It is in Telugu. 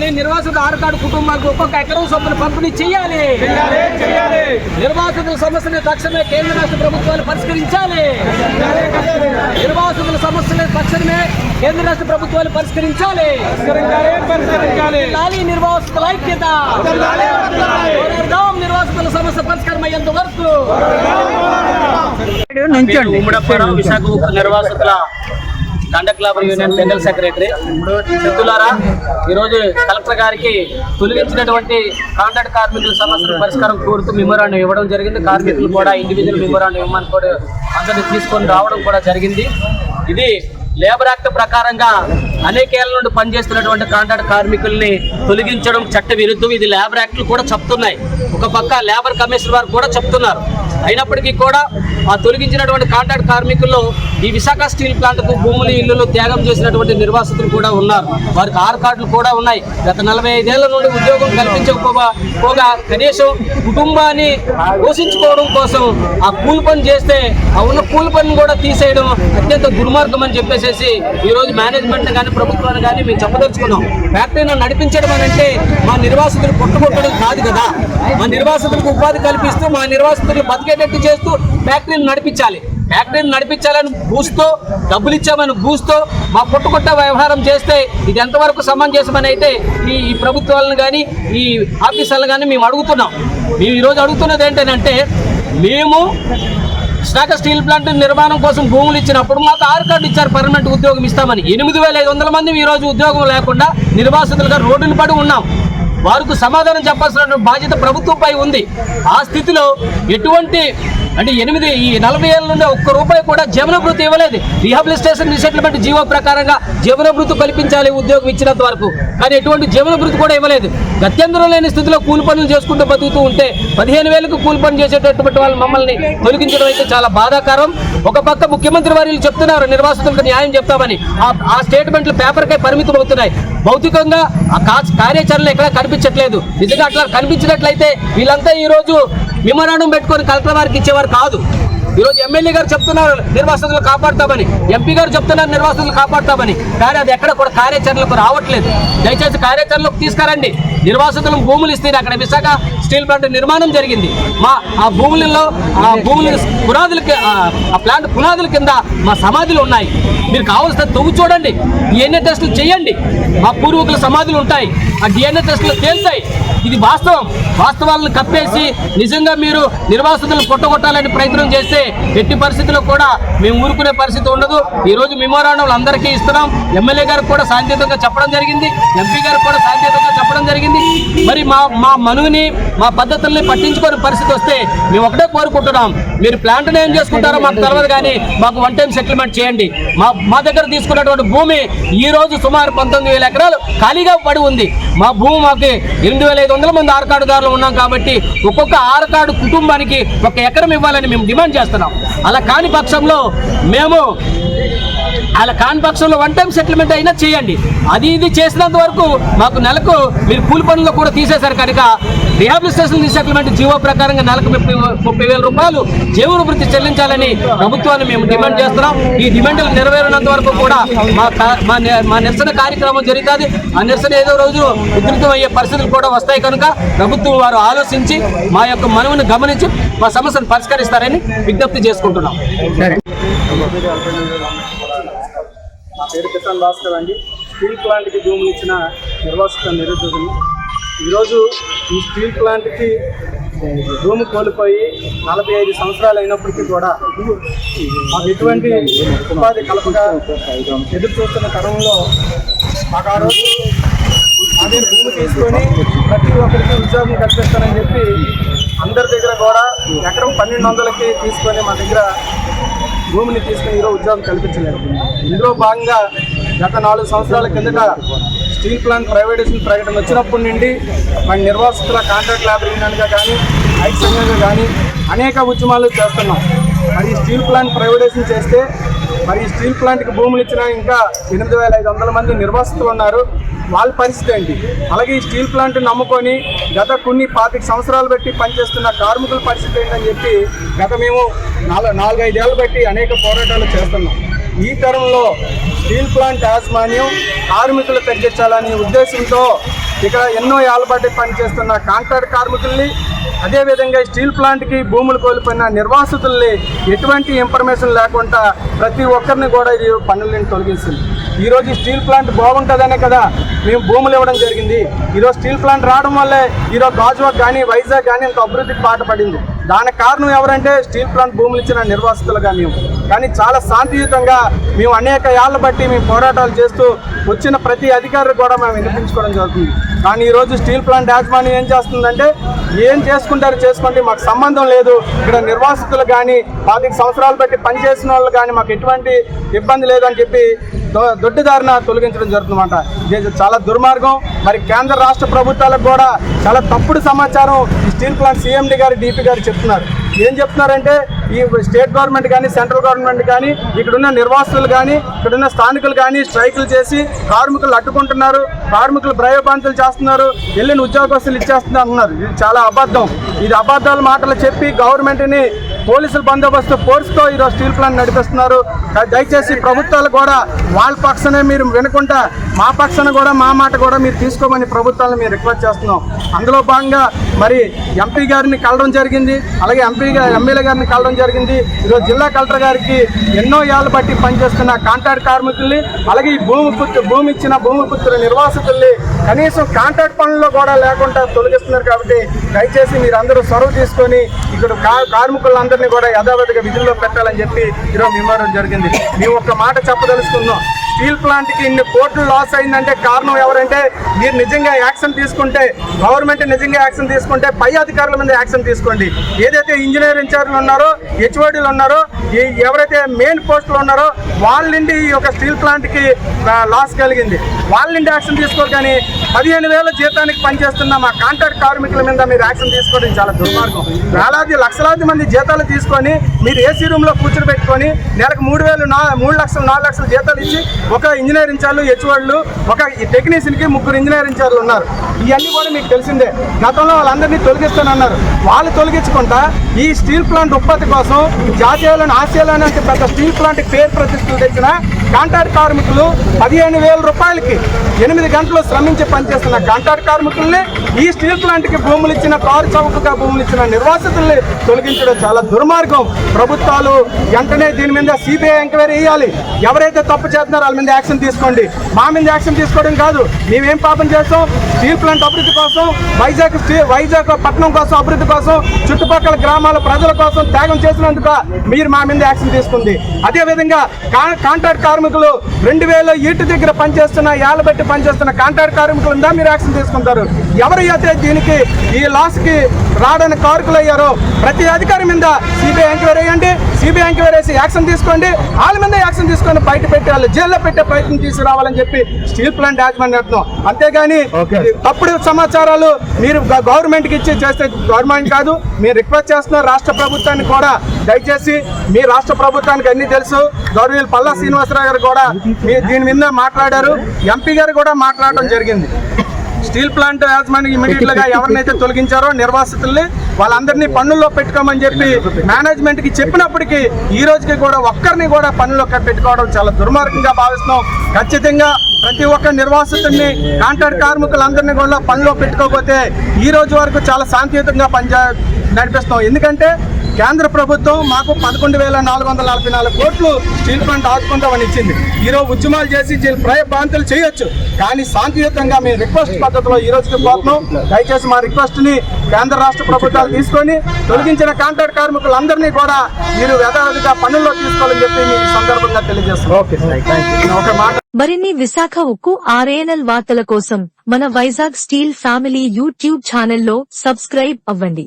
కాలనీ నిర్వాసిత ఆరకాడు కుటుంబాలకు ఒక్కొక్క ఎకరం చొప్పున పంపిణీ చేయాలి. నిర్వాసితుల సమస్యని తక్షణమే కేంద్ర రాష్ట్ర ప్రభుత్వాలు పరిష్కరించాలి. నిర్వాసితుల సమస్యలు తక్షణమే కేంద్ర రాష్ట్ర ప్రభుత్వాలు పరిష్కరించాలి. లాలి నిర్వాసితుల ఐక్యత. నిర్వాసితుల సమస్య పరిష్కారం అయ్యేంత వరకు. ఉమ్మడపురం విశాఖ నిర్వాసితుల contract labour union general secretary మిత్రులారా ఈరోజు కలెక్టర్ గారికి తొలగించినటువంటి కాంట్రాక్ట్ కార్మికుల సమస్యల పరిష్కారం కోరుతూ మెమోరాండం ఇవ్వడం జరిగింది. కార్మికులు కూడా ఇండివిజువల్ మెమోరాండం ఇవ్వమని కూడా అందరినీ తీసుకొని రావడం కూడా జరిగింది. ఇది లేబర్ యాక్ట్ ప్రకారంగా అనేకేళ్ళ నుండి పనిచేస్తున్నటువంటి కాంట్రాక్ట్ కార్మికుల్ని తొలగించడం చట్ట విరుద్ధం. ఇది లేబర్ యాక్ట్లు కూడా చెప్తున్నాయి. ఒక పక్క లేబర్ కమిషన్ వారు కూడా చెప్తున్నారు. అయినప్పటికీ కూడా ఆ తొలగించినటువంటి కాంట్రాక్ట్ కార్మికుల్లో ఈ విశాఖ స్టీల్ ప్లాంట్కు భూములు ఇల్లులు త్యాగం చేసినటువంటి నిర్వాసితులు కూడా ఉన్నారు. వారికి ఆరు కార్డులు కూడా ఉన్నాయి. గత నలభై ఐదేళ్ళ నుండి ఉద్యోగం కల్పించకపోగా పోగా కనీసం కుటుంబాన్ని పోషించుకోవడం కోసం ఆ కూలి పని చేస్తే ఆ ఉన్న కూలి పనిని కూడా తీసేయడం అత్యంత దుర్మార్గం అని చెప్పేసి ఈ రోజు మేనేజ్మెంట్ కానీ ప్రభుత్వాన్ని కానీ మేము చెప్పదలుచుకున్నాం. ఫ్యాక్టరీని నడిపించడం అని అంటే మా నిర్వాసితులు పుట్టుకొట్టడం కాదు కదా. మా నిర్వాసితులకు ఉపాధి కల్పిస్తూ మా నిర్వాసితులు బతికేటట్టు చేస్తూ ఫ్యాక్టరీని నడిపించాలి. ఫ్యాక్టరీని నడిపించాలని బూస్తూ డబ్బులు ఇచ్చామని బూస్తూ మా పుట్టుకుట్ట వ్యవహారం చేస్తే ఇది ఎంతవరకు సమంజసమని అయితే ఈ ఈ ప్రభుత్వాలను కానీ ఈ ఆఫీసర్లు కానీ మేము అడుగుతున్నాం. మేము ఈరోజు అడుగుతున్నది ఏంటంటే మేము విశాఖ స్టీల్ ప్లాంట్ నిర్మాణం కోసం భూములు ఇచ్చినప్పుడు మాకు ఆరు కార్డు ఇచ్చారు. పర్మనెంట్ ఉద్యోగం ఇస్తామని. ఎనిమిది వేల ఐదు వందల మంది ఈ రోజు ఉద్యోగం లేకుండా నిర్వాసితులుగా రోడ్డును పడి ఉన్నాం. వారికి సమాధానం చెప్పాల్సిన బాధ్యత ప్రభుత్వంపై ఉంది. ఆ స్థితిలో ఎటువంటి అంటే ఎనిమిది ఈ నలభై ఏళ్ళ నుండి ఒక్క రూపాయి కూడా జీవనభృతి ఇవ్వలేదు. రీహాబిలిటేషన్ రీసెటిల్మెంట్ జీవో ప్రకారంగా జీవనభృతి కల్పించాలి ఉద్యోగం ఇచ్చినంత వరకు. కానీ ఎటువంటి జీవనభృతి కూడా ఇవ్వలేదు. గత్యంతరం లేని స్థితిలో కూలి పనులు చేసుకుంటూ బతుకుతూ ఉంటే పదిహేను వేలకు కూలి పని చేసేటటువంటి వాళ్ళు మమ్మల్ని తొలగించడం అయితే చాలా బాధాకరం. ఒక పక్క ముఖ్యమంత్రి వారు చెప్తున్నారు నిర్వాసితులకు న్యాయం చెప్తామని. ఆ- ఆ స్టేట్మెంట్లు పేపర్కే పరిమితం అవుతున్నాయి భౌతికంగా ఆ కా- కార్యాచరణ ఎక్కడ కనిపించట్లేదు. నిజంగా అట్లా కనిపించినట్లయితే వీళ్ళంతా ఈరోజు రోజు పెట్టుకొని కలెక్టర్ వారికి ఇచ్చేవారు కాదు. ఈరోజు ఎమ్మెల్యే గారు చెప్తున్నారు నిర్వాసితులు కాపాడతామని. ఎంపీ గారు చెప్తున్నారు నిర్వాసితులు కాపాడతామని. కానీ అది ఎక్కడ కూడా కార్యాచరణలకు రావట్లేదు. దయచేసి కార్యాచరణలోకి తీసుకురండి. నిర్వాసితులు భూములు ఇస్తే అక్కడ విశాఖ స్టీల్ ప్లాంట్ నిర్మాణం జరిగింది. మా ఆ భూములలో ఆ భూములు పునాదుల ఆ ఆ ప్లాంట్ పునాదుల కింద మా సమాధులు ఉన్నాయి. మీరు కావాల్సిన తవ్వు చూడండి. డిఎన్ఏ టెస్టులు చేయండి. మా పూర్వీకుల సమాధులు ఉంటాయి. ఆ డిఎన్ఏ టెస్టులు తేలుతాయి ఇది వాస్తవం. వాస్తవాలను కప్పేసి నిజంగా మీరు నిర్వాసితులను కొట్టగొట్టాలని ప్రయత్నం చేస్తే ఎట్టి పరిస్థితుల్లో కూడా మేము ఊరుకునే పరిస్థితి ఉండదు. ఈరోజు మెమోరాండంలు అందరికీ ఇస్తున్నాం. ఎమ్మెల్యే గారికి కూడా సాంకేతికంగా చెప్పడం జరిగింది. ఎంపీ గారికి కూడా సాంకేతికంగా చెప్పడం జరిగింది. మరి మా మా మనువుని మా పద్ధతుల్ని పట్టించుకోని పరిస్థితి వస్తే మేము ఒకటే కోరుకుంటున్నాం. మీరు ప్లాంట్ ఏం చేసుకుంటారో మాకు తర్వాత కానీ మాకు వన్ టైం సెటిల్మెంట్ చేయండి. మా మా దగ్గర తీసుకున్నటువంటి భూమి ఈ రోజు సుమారు పంతొమ్మిది వేల ఎకరాలు ఖాళీగా పడి ఉంది. మా భూమి మాకు ఎనిమిది వేల ఐదు వందల మంది ఆరకాడుదారులు ఉన్నాం కాబట్టి ఒక్కొక్క ఆరకాడు కుటుంబానికి ఒక ఎకరం ఇవ్వాలని మేము డిమాండ్ చేస్తున్నాం. అలా కాని పక్షంలో మేము అలా కాని పక్షంలో వన్ టైం సెటిల్మెంట్ అయినా చేయండి. అది ఇది చేసినంత వరకు మాకు నెలకు మీరు కూలి పనుల్లో కూడా తీసేశారు కనుక రిహాబిలిటేషన్ సెటిల్మెంట్ జీవో ప్రకారంగా నెలకు ముప్పై ముప్పై వేల రూపాయలు జీవన వృత్తి చెల్లించాలని ప్రభుత్వాన్ని మేము డిమాండ్ చేస్తున్నాం. ఈ డిమాండ్లు నెరవేరినంత వరకు కూడా మా మా నిరసన కార్యక్రమం జరుగుతుంది. ఆ నిరసన ఏదో రోజు ఉధృతం అయ్యే పరిస్థితులు కూడా వస్తాయి కనుక ప్రభుత్వం వారు ఆలోచించి మా యొక్క మనవుని గమనించి మా సమస్యను పరిష్కరిస్తారని విజ్ఞప్తి చేసుకుంటున్నాం. పేరు కిసాన్ భాస్కర్ అండి. స్టీల్ ప్లాంట్కి భూములు ఇచ్చిన నిర్వాసిత నిరుద్యోగులు ఈరోజు ఈ స్టీల్ ప్లాంట్కి భూమి కోల్పోయి నలభై ఐదు సంవత్సరాలు అయినప్పటికీ కూడా మాకు ఎటువంటి ఉపాధి కలపక ఎదురు చూస్తున్న తరంలో మాకు ఆ రోజు అదే భూమి తీసుకొని ప్రతి ఒక్కరికి ఉద్యోగం కల్పిస్తానని చెప్పి అందరి దగ్గర కూడా ఎకరం పన్నెండు వందలకి తీసుకొని మా దగ్గర భూమిని తీసుకుని ఈరోజు ఉద్యోగం కల్పించలేదు. ఇందులో భాగంగా గత నాలుగు సంవత్సరాల కిందట స్టీల్ ప్లాంట్ ప్రైవేటేషన్ ప్రకటన వచ్చినప్పటి నుండి మన నిర్వాసితుల కాంట్రాక్ట్ లేబర్ యూనియన్గా కానీ ఐక్య సంఘంగా కానీ అనేక ఉద్యమాలు చేస్తున్నాం. మరి స్టీల్ ప్లాంట్ ప్రైవేటేషన్ చేస్తే మరి ఈ స్టీల్ ప్లాంట్కి భూములు ఇచ్చిన ఇంకా ఎనిమిది వేల ఐదు వందల మంది నిర్వాసితులు ఉన్నారు. వాళ్ళ పరిస్థితి ఏంటి? అలాగే ఈ స్టీల్ ప్లాంట్ నమ్ముకొని గత కొన్ని పాతిక సంవత్సరాలు బట్టి పనిచేస్తున్న కార్మికుల పరిస్థితి ఏంటని చెప్పి గత మేము నాలుగు నాలుగైదేళ్ళు బట్టి అనేక పోరాటాలు చేస్తున్నాం. ఈ తరంలో స్టీల్ ప్లాంట్ యాజమాన్యం కార్మికులు తగ్గించాలనే ఉద్దేశంతో ఇక్కడ ఎన్నో ఏళ్ళపాటి పనిచేస్తున్న కాంట్రాక్ట్ కార్మికుల్ని అదేవిధంగా స్టీల్ ప్లాంట్కి భూములు కోల్పోయిన నిర్వాసితుల్ని ఎటువంటి ఇన్ఫర్మేషన్ లేకుండా ప్రతి ఒక్కరిని కూడా ఇది పన్నులను తొలగిస్తుంది. ఈరోజు ఈ స్టీల్ ప్లాంట్ బాగుంటుందనే కదా మేము భూములు ఇవ్వడం జరిగింది. ఈరోజు స్టీల్ ప్లాంట్ రావడం వల్లే ఈరోజు గాజువాక్ కానీ వైజాగ్ కానీ ఇంత అభివృద్ధికి పాట పడింది దానికి కారణం ఎవరంటే స్టీల్ ప్లాంట్ భూములు ఇచ్చిన నిర్వాసితులుగా మేము. కానీ చాలా శాంతియుతంగా మేము అనేక ఏళ్ళ బట్టి మేము పోరాటాలు చేస్తూ వచ్చిన ప్రతి అధికారులు కూడా మేము వినిపించుకోవడం జరుగుతుంది. కానీ ఈరోజు స్టీల్ ప్లాంట్ యాజమాన్యం ఏం చేస్తుందంటే ఏం చేసుకుంటారు చేసుకోండి మాకు సంబంధం లేదు. ఇక్కడ నిర్వాసితులు కానీ పాతిక సంవత్సరాలు బట్టి పనిచేసిన వాళ్ళు కానీ మాకు ఎటువంటి ఇబ్బంది లేదని చెప్పి దొడ్డిదారిన తొలగించడం జరుగుతుందన్నమాట. ఇది చాలా దుర్మార్గం. మరి కేంద్ర రాష్ట్ర ప్రభుత్వాలకు కూడా చాలా తప్పుడు సమాచారం ఈ స్టీల్ ప్లాంట్ సీఎండి గారు డిపి గారు చెప్తున్నారు. ఏం చెప్తున్నారంటే ఈ స్టేట్ గవర్నమెంట్ కానీ సెంట్రల్ గవర్నమెంట్ కానీ ఇక్కడున్న నిర్వాసితులు కానీ ఇక్కడున్న స్థానికులు కానీ స్ట్రైకులు చేసి కార్మికులు అడ్డుకుంటున్నారు. కార్మికులు భయభ్రాంతులు చేస్తున్నారు. వెళ్ళిన ఉద్యోగస్తులు ఇచ్చేస్తున్నారు అంటున్నారు ఇది చాలా అబద్ధం. ఇది అబద్ధాల మాటలు చెప్పి గవర్నమెంట్ని పోలీసుల బందోబస్తు ఫోర్స్తో ఈరోజు స్టీల్ ప్లాంట్ నడిపిస్తున్నారు. దయచేసి ప్రభుత్వాలు కూడా వాళ్ళ పక్షనే మీరు వినకుండా మా పక్షాన కూడా మా మాట కూడా మీరు తీసుకోమని ప్రభుత్వాలను మేము రిక్వెస్ట్ చేస్తున్నాం. అందులో భాగంగా మరి ఎంపీ గారిని కలడం జరిగింది. అలాగే ఎంపీ ఎమ్మెల్యే గారిని కలడం జరిగింది. ఈరోజు జిల్లా కలెక్టర్ గారికి ఎన్నో ఏళ్ళు బట్టి పనిచేస్తున్న కాంట్రాక్ట్ కార్మికుల్ని అలాగే ఈ భూమి పుత్ర భూమి ఇచ్చిన భూమి పుత్రుల నిర్వాసితుల్ని కనీసం కాంట్రాక్ట్ పనుల్లో కూడా లేకుండా తొలగిస్తున్నారు కాబట్టి దయచేసి మీరు అందరూ చొరవ తీసుకొని ఇక్కడ కా- కార్మికులందరినీ కూడా యథావిధిగా విధుల్లో పెట్టాలని చెప్పి ఈరోజు ఇవ్వడం జరిగింది. మేము ఒక్క మాట చెప్పదలుచుకుందాం స్టీల్ ప్లాంట్కి ఇన్ని కోట్లు లాస్ అయిందంటే కారణం ఎవరంటే మీరు నిజంగా యాక్షన్ తీసుకుంటే గవర్నమెంట్ నిజంగా యాక్షన్ తీసుకుంటే పై అధికారుల మీద యాక్షన్ తీసుకోండి. ఏదైతే ఇంజనీర్ ఇన్ఛార్జ్లు ఉన్నారో హెచ్ఓడీలు ఉన్నారో ఈ ఎవరైతే మెయిన్ పోస్టులు ఉన్నారో వాళ్ళ నుండి ఈ యొక్క స్టీల్ ప్లాంట్కి లాస్ కలిగింది. వాళ్ళ నుండి యాక్షన్ తీసుకోరు కానీ పదిహేను వేల జీతానికి పనిచేస్తున్న మా కాంట్రాక్ట్ కార్మికుల మీద మీరు యాక్షన్ తీసుకోవడం చాలా దుర్మార్గం. వేలాది లక్షలాది మంది జీతాలు తీసుకొని మీరు ఏసీ రూమ్లో కూర్చొని నెలకు మూడు వేలు నా మూడు లక్షలు నాలుగు లక్షల జీతాలు ఇచ్చి ఒక ఇంజనీర్ ఇన్ఛార్లు హెచ్ఓళ్ళు ఒక టెక్నీషియన్కి ముగ్గురు ఇంజనీర్ ఇన్ఛార్లు ఉన్నారు. ఇవన్నీ కూడా మీకు తెలిసిందే. గతంలో వాళ్ళందరినీ తొలగిస్తానన్నారు. వాళ్ళు తొలగించుకుంటా ఈ స్టీల్ ప్లాంట్ ఉత్పత్తి కోసం జాతీయలోని ఆసియాలోనే పెద్ద స్టీల్ ప్లాంట్ పేరు ప్రతిష్టలు తెచ్చిన కాంట్రాక్ట్ కార్మికులు పదిహేను వేల రూపాయలకి ఎనిమిది గంటలు శ్రమించి పనిచేస్తున్న కాంట్రాక్ట్ కార్మికుల్ని ఈ స్టీల్ ప్లాంట్కి భూములు ఇచ్చిన కారు చౌకగా భూములు ఇచ్చిన నిర్వాసితుల్ని తొలగించడం చాలా దుర్మార్గం. ప్రభుత్వాలు వెంటనే దీని మీద సిబిఐ ఎంక్వైరీ చేయాలి. ఎవరైతే తప్పు చేస్తున్నారో వాళ్ళ మీద యాక్షన్ తీసుకోండి. మా మీద యాక్షన్ తీసుకోవడం కాదు. మేమేం పాపం చేస్తాం? స్టీల్ ప్లాంట్ అభివృద్ధి కోసం వైజాగ్ వైజాగ్ పట్టణం కోసం అభివృద్ధి కోసం చుట్టుపక్కల గ్రామాల ప్రజల కోసం త్యాగం చేసినందుకు మీరు మా మీద యాక్షన్ తీసుకుంది. అదేవిధంగా కా- కాంట్రాక్ట్ కార్మికులు రెండు వేల ఈటు దగ్గర పనిచేస్తున్న ఏళ్ళ బట్టి పనిచేస్తున్న కాంట్రాక్ట్ కార్మికులు ఉందా? మీరు యాక్షన్ తీసుకుంటారు. ఎవరైతే దీనికి ఈ లాస్ కి రావడానికి కారుకులు అయ్యారో ప్రతి అధికారి మీద సిబిఐ ఎంక్వైరీ చేయండి. సిబిఐ ఎంక్వైరీ చేసి యాక్షన్ తీసుకోండి. వాళ్ళ మీద యాక్షన్ తీసుకొని బయట పెట్టి వాళ్ళు జైల్లో పెట్టే ప్రయత్నం తీసుకురావాలని చెప్పి స్టీల్ ప్లాంట్ యాజమాన్యం అంటున్నాం. అంతేగాని తప్పుడు సమాచారాలు మీరు గవర్నమెంట్కి ఇచ్చి చేస్తే గవర్నమెంట్ కాదు. మీరు రిక్వెస్ట్ చేస్తున్నారు రాష్ట్ర ప్రభుత్వాన్ని కూడా దయచేసి మీ రాష్ట్ర ప్రభుత్వానికి అన్ని తెలుసు. గౌరవీయులు పల్లా శ్రీనివాసరావు గారు కూడా దీని మీద మాట్లాడారు. ఎంపీ గారు కూడా మాట్లాడడం జరిగింది. స్టీల్ ప్లాంట్ యాజమాన్యం ఇమీడియట్గా ఎవరినైతే తొలగించారో నిర్వాసితుల్ని వాళ్ళందరినీ పన్నుల్లో పెట్టుకోమని చెప్పి మేనేజ్మెంట్కి చెప్పినప్పటికీ ఈ రోజుకి కూడా ఒక్కరిని కూడా పన్నుల్లో పెట్టుకోవడం చాలా దుర్మార్గంగా భావిస్తున్నాం. ఖచ్చితంగా ప్రతి ఒక్క నిర్వాసితుల్ని కాంట్రాక్ట్ కార్మికులందరినీ కూడా పనిలో పెట్టుకోకపోతే ఈ రోజు వరకు చాలా శాంతియుతంగా పనిచే నడిపిస్తాం ఎందుకంటే కేంద్ర ప్రభుత్వం మాకు పదకొండు వేల నాలుగు వందల నలభై నాలుగు కోట్లు స్టీల్ ప్లాంట్ ఆదుకుంటామని ఇచ్చింది. ఈరోజు ఉద్యమాలు చేసి భయభ్రాంతులు చేయొచ్చు. కానీ శాంతియుతంగా మేము రిక్వెస్ట్ పద్ధతిలో ఈ రోజుకి పోతున్నాం దయచేసి మా రిక్వెస్ట్ని కేంద్ర రాష్ట్ర ప్రభుత్వాలు తీసుకొని తొలగించిన కాంట్రాక్ట్ కార్మికులందరినీ కూడా మీరు యథావిధిగా పనుల్లో తీసుకోవాలని చెప్పి మీకు ఈ సందర్భంగా తెలియజేస్తున్నాం. మరిన్ని విశాఖ ఉక్కు ఆర్ఏఎన్ఎల్ వార్తల కోసం మన వైజాగ్ స్టీల్ ఫ్యామిలీ యూట్యూబ్ ఛానల్లో సబ్స్క్రైబ్ అవ్వండి.